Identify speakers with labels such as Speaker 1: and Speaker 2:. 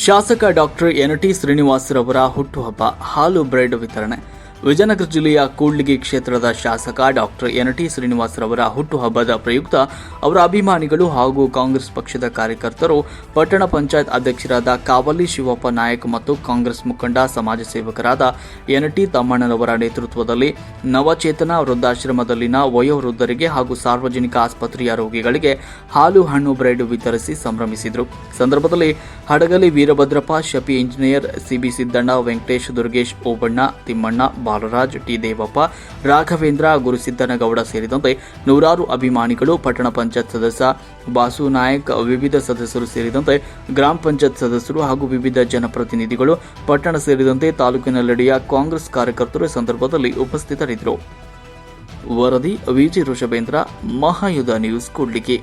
Speaker 1: ಶಾಸಕ doctor NT ಶ್ರೀನಿವಾಸರವರ ಹುಟ್ಟುಹಬ್ಬ ಹಾಲು ಬ್ರೆಡ್ ವಿತರಣೆ ವಿಜಯನಗರ ಜಿಲ್ಲೆಯ ಕೂಡ್ಲಿಗಿ ಕ್ಷೇತ್ರದ ಶಾಸಕ ಡಾಕ್ಟರ್ ಎನ್ ಟಿ ಶ್ರೀನಿವಾಸರವರ ಹುಟ್ಟುಹಬ್ಬದ ಪ್ರಯುಕ್ತ ಅವರ ಅಭಿಮಾನಿಗಳು ಹಾಗೂ ಕಾಂಗ್ರೆಸ್ ಪಕ್ಷದ ಕಾರ್ಯಕರ್ತರು ಪಟ್ಟಣ ಪಂಚಾಯತ್ ಅಧ್ಯಕ್ಷರಾದ ಕಾವಲಿ ಶಿವಪ್ಪ ನಾಯಕ್ ಮತ್ತು ಕಾಂಗ್ರೆಸ್ ಮುಖಂಡ ಸಮಾಜ ಸೇವಕರಾದ ಎನ್ ಟಿ ತಮ್ಮಣ್ಣನವರ ನೇತೃತ್ವದಲ್ಲಿ ನವಚೇತನ ವೃದ್ಧಾಶ್ರಮದಲ್ಲಿನ ವಯೋವೃದ್ಧರಿಗೆ ಹಾಗೂ ಸಾರ್ವಜನಿಕ ಆಸ್ಪತ್ರೆಯ ರೋಗಿಗಳಿಗೆ ಹಾಲು ಹಣ್ಣು ಬ್ರೆಡ್ ವಿತರಿಸಿ ಸಂಭ್ರಮಿಸಿದರು. ಸಂದರ್ಭದಲ್ಲಿ Hadagali Veerabhadrappa, ಶಪಿ engineer, C B Siddanna, Venkatesh Durgesh, Obanna, Thimmanna Balaraj T Devappa, Raghavendra, Gurusiddanagouda ಸೇರಿದಂತೆ ನೂರಾರು ಅಭಿಮಾನಿಗಳು ಪಟ್ಟಣ ಪಂಚಾಯತ್ ಸದಸ್ಯ, ಬಾಸು ನಾಯಕ್, ವಿವಿಧ ಸದಸ್ಯರು ಸೇರಿದಂತೆ ಗ್ರಾಮ ಪಂಚಾಯತ್ ಸದಸ್ಯರು ಹಾಗೂ ವಿವಿಧ ಜನಪ್ರತಿನಿಧಿಗಳು ಪಟ್ಟಣ ಸೇರಿದಂತೆ ತಾಲೂಕಿನಲ್ಲಿಯ ಕಾಂಗ್ರೆಸ್ ಕಾರ್ಯಕರ್ತರು ಸಂದರ್ಭದಲ್ಲಿ ಉಪಸ್ಥಿತರಿದ್ದರು. ವರದಿ V G Rishabhendra, Mahayudha news, Kudligi.